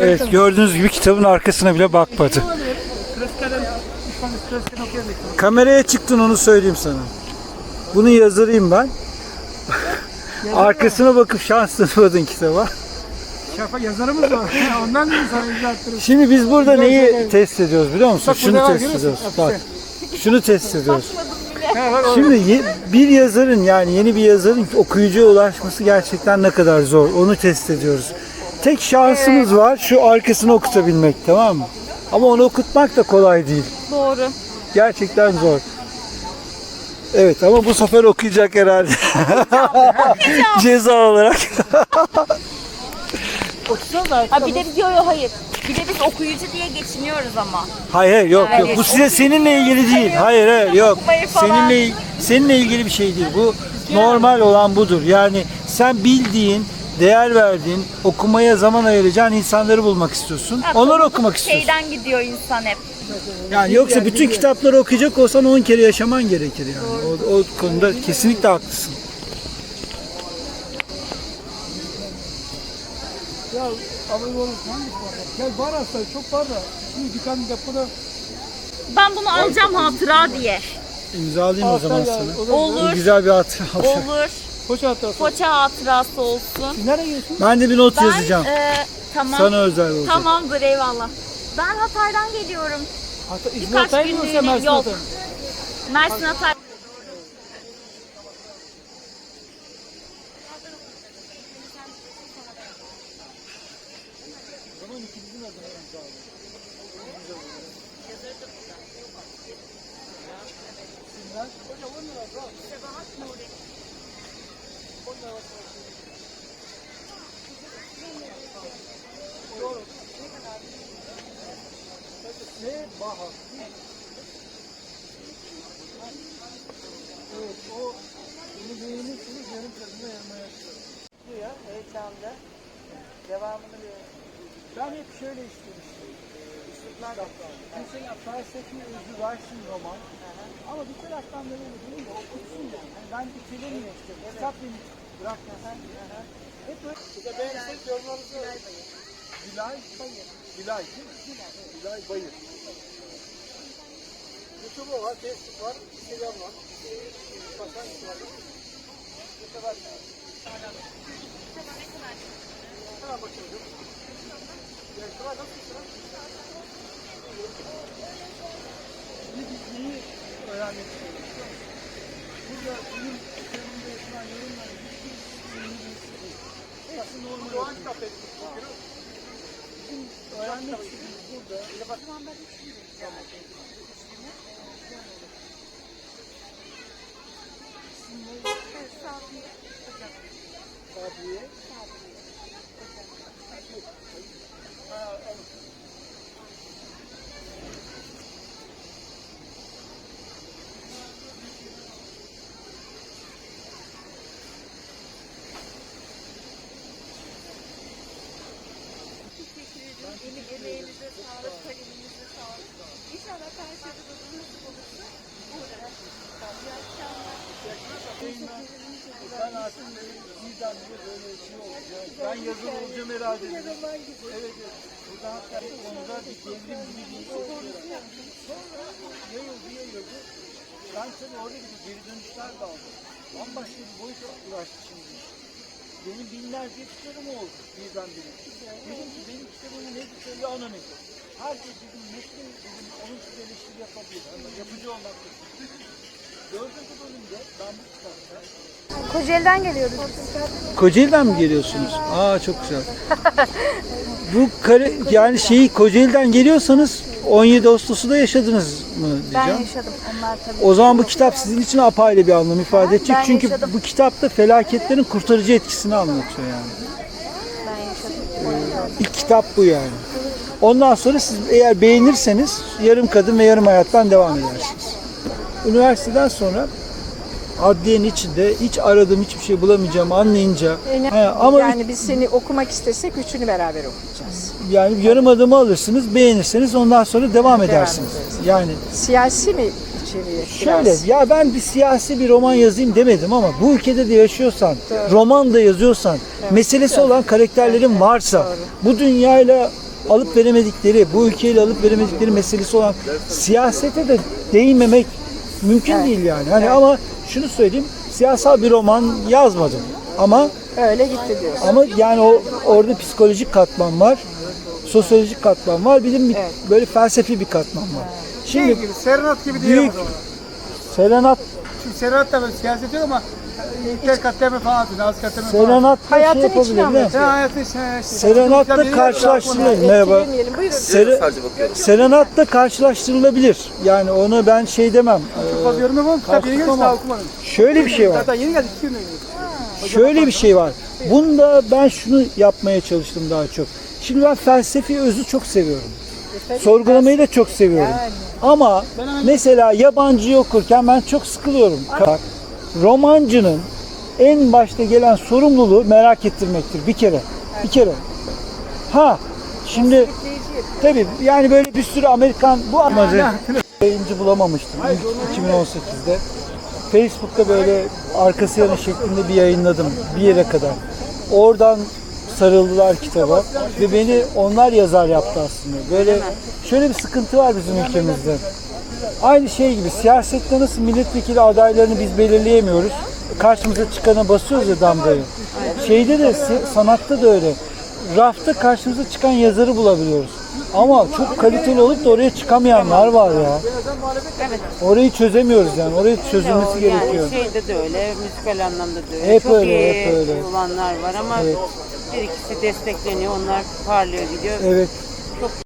Evet gördüğünüz gibi kitabın arkasına bile bakmadı. Kameraya çıktın onu söyleyeyim sana. Bunu yazarayım ben. Arkasına bakıp şans tanımadın kitaba. Şafa yazarımız var. Ondan mı sana attırırız? Şimdi biz burada neyi test ediyoruz biliyor musun? Bak Şunu test ediyoruz. Bak. Şunu test ediyoruz. Şimdi bir yazarın yani yeni bir yazarın okuyucuya ulaşması gerçekten ne kadar zor. Onu test ediyoruz. Tek şansımız var şu arkasını okutabilmek tamam mı? Ama onu okutmak da kolay değil. Doğru. Gerçekten zor. Evet ama bu sefer okuyacak herhalde. Ceza olarak. Da. Ha bir de biz yo yo hayır. Bir de biz okuyucu diye geçiniyoruz ama. Hayır hayır yok yok. Bu size seninle ilgili değil. Hayır hayır yok. Seninle seninle ilgili bir şey değil. Bu normal olan budur. Yani sen bildiğin, değer verdiğin, okumaya zaman ayıracağın insanları bulmak istiyorsun. Ha, Onları okumak istiyorsun. Şeyden gidiyor insan hep. Yani yoksa bütün kitapları okuyacak olsan 10 kere yaşaman gerekir yani. O, o konuda kesinlikle haklısın. Ya abone olun hangisi var? Gel var aslında çok var da. Şimdi dükkan depoda Ben bunu alacağım hatıra diye. İmzalayayım o zaman ya, sana. Olur. Güzel bir hatıra olacak. Olur. Poça hatta. Poça hatırası olsun. Siz nereye gidiyorsunuz? Ben de bir not Ben yazacağım. e, tamam. Sana özel olacak. Tamamdır eyvallah. Ben Hatay'dan geliyorum. Hatta İzmir Birkaç Hatay mı yoksa günlüğüne Mersin yok. Hatay mı? Mersin Hatay. Ne? Bahar. Evet o bunu beğenirsiniz yarım kadına yarmaya Bu ya heyecanlı. Devamını. Ben hep şöyle istemiştim. Üsluplar Mesela felsefi özü versin roman. Ama bir taraftan da böyle değil de okutsun yani. yani ben bitiremiyorum işte. Kitap beni bırakmasan. Hep böyle. Bu da beğenirseniz yorumlarınızı Bilal Bayır. Bilal değil mi? Bilal Bayır. YouTube var, Facebook var, Instagram var. Bakan var. YouTube var. Hemen bakıyorum. Yaşlı var, nasıl? Bir bilgiyi öğrenmek istiyorum. Burada benim kitabımda yapılan yorumların hiçbir şeyini bilmiyorum. Hepsi normal. Doğan kitap bakıyorum. Öğrenmek istediğimiz burada. Ha, evet. Emeğinize sağlık, kaleminize sağlık. İnşallah karşıda da nasip olursa uğrar. İyi akşamlar. Ben artık birden bile böyle şey olacak. Ben yazılı olacağım herhalde. Evet, evet. Burada hatta konuda bir devrim gibi bir şey. Sonra yayıldı yayıldı. Ben tabii orada bir geri dönüşler de aldım. Bambaşka bir boyuta ulaştı şimdi. Benim binlerce kitabım oldu birdenbire. Dedim ki benim kitabımın ne kitabı anonim. Herkes dedim metni dedim onun size eleştiri yapabilir. Ama yapıcı olmak. Dördüncü bölümde ben bu kitapta Kocaeli'den geliyoruz. Kocaeli'den mi geliyorsunuz? Aa çok güzel. Bu kare, yani şeyi Kocaeli'den geliyorsanız 17 Ağustos'u da yaşadınız mı Ben diyeceğim. yaşadım. Onlar tabii. O zaman bu kitap sizin için apayrı bir anlam ifade edecek. ben Çünkü yaşadım. bu kitapta felaketlerin kurtarıcı etkisini anlatıyor yani. Ben yaşadım. İlk kitap bu yani. Ondan sonra siz eğer beğenirseniz yarım kadın ve yarım hayattan devam edersiniz. Üniversiteden sonra adliyenin içinde hiç aradığım hiçbir şey bulamayacağımı anlayınca Yani, he, ama yani biz seni okumak istesek üçünü beraber okuyacağız. Yani yarım adımı alırsınız, beğenirseniz ondan sonra devam edersiniz. Yani Siyasi mi içeriği? şöyle Biraz. ya ben bir siyasi bir roman yazayım demedim ama bu ülkede de yaşıyorsan, roman da yazıyorsan, meselesi olan karakterlerin varsa, bu dünyayla alıp veremedikleri, bu ülkeyle alıp veremedikleri meselesi olan siyasete de değinmemek mümkün değil yani. Hani ama şunu söyleyeyim, siyasal bir roman yazmadım. Ama Öyle gitti diyorsun. ama yani o orada psikolojik katman var, sosyolojik katman var, mi- Evet. böyle felsefi bir katman var. Şey Şimdi gibi, Serenat gibi büyük. Serenat Çünkü Serenat da böyle siyaset yok ama ilk katleme falan atıyor, az katleme falan. Serenat'ta şey Hayatın içine mi? anlatıyor. Sen hayatı şey, şey. Serenat'la karşılaştırılır. Merhaba. Sere, Serenat'la karşılaştırılabilir. Yani onu ben şey demem. Çok fazla yorum yapamam. Kitap yeni geldi daha okumadım. Şöyle bir şey var. Zaten yeni geldi, iki gün önce. Şöyle bir şey var. Bunda ben şunu yapmaya çalıştım daha çok. Şimdi ben felsefi özü çok seviyorum. Sorgulamayı da çok seviyorum. Ama mesela yabancıyı okurken ben çok sıkılıyorum. Bak, Romancının en başta gelen sorumluluğu merak ettirmektir bir kere. Bir kere. Ha şimdi tabii yani böyle bir sürü Amerikan bu amacı yayıncı bulamamıştım ilk 2018'de. Facebook'ta böyle arkası yanı şeklinde bir yayınladım bir yere kadar. Oradan sarıldılar kitaba ve beni onlar yazar yaptı aslında. Böyle şöyle bir sıkıntı var bizim ülkemizde. Aynı şey gibi siyasette nasıl milletvekili adaylarını biz belirleyemiyoruz. Karşımıza çıkana basıyoruz ya damgayı. Şeyde de sanatta da öyle. Rafta karşımıza çıkan yazarı bulabiliyoruz. Ama çok kaliteli olup da oraya çıkamayanlar var ya. Orayı çözemiyoruz yani. Orayı çözülmesi gerekiyor. Yani şeyde de öyle, müzikal anlamda da öyle. Hep Çok öyle, iyi hep öyle. olanlar var ama bir ikisi destekleniyor, onlar parlıyor gidiyor. Evet.